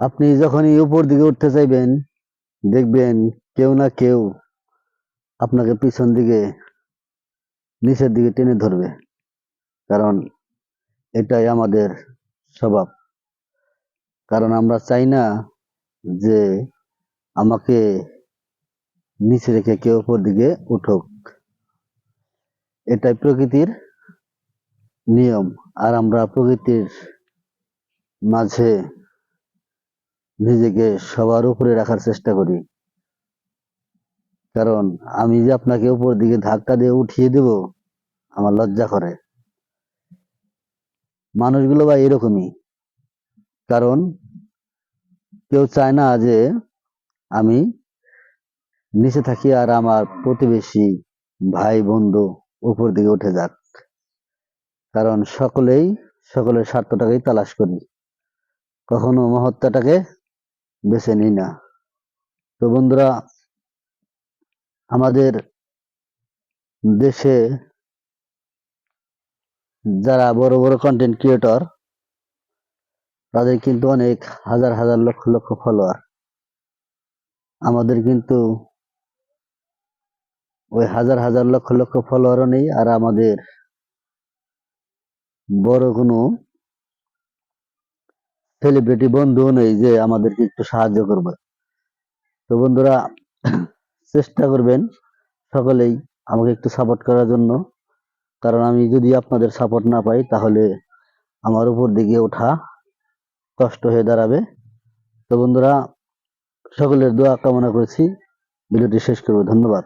আপনি যখনই উপর দিকে উঠতে চাইবেন, দেখবেন কেউ না কেউ আপনাকে পিছন দিকে, নিচের দিকে টেনে ধরবে। কারণ এটাই আমাদের স্বভাব। কারণ আমরা চাই না যে আমাকে নিচে রেখে কেউ উপর দিকে উঠুক। এটাই প্রকৃতির নিয়ম। আর আমরা প্রকৃতির মাঝে নিজেকে সবার উপরে রাখার চেষ্টা করি। কারণ আমি যে আপনাকে উপর দিকে ধাক্কা দিয়ে উঠিয়ে দেব, আমার লজ্জা করে। মানুষগুলো বা এরকমই। কারণ কেউ চায় না যে আমি নিচে থাকি আর আমার প্রতিবেশী ভাই, বন্ধু উপর দিকে উঠে যাক। কারণ সকলেই সকলের স্বার্থটাকেই তালাশ করি। কখনো মহত্বটাকে বেছে নিই না। তো বন্ধুরা, আমাদের দেশে যারা বড় বড় কন্টেন্ট ক্রিয়েটর তাদের কিন্তু অনেক হাজার হাজার লক্ষ লক্ষ ফলোয়ার আমাদের কিন্তু ওই হাজার হাজার লক্ষ লক্ষ ফলোয়ারও নেই, আর আমাদের বড় কোনো সেলিব্রিটি বন্ধুও নেই যে আমাদেরকে একটু সাহায্য করবে। তো বন্ধুরা, চেষ্টা করবেন সকলেই আমাকে একটু সাপোর্ট করার জন্য। কারণ আমি যদি আপনাদের সাপোর্ট না পাই, তাহলে আমার উপর দিকে ওঠা কষ্ট হয়ে দাঁড়াবে। তো বন্ধুরা, সকলের দোয়া কামনা করছি। ভিডিওটি শেষ করব। ধন্যবাদ।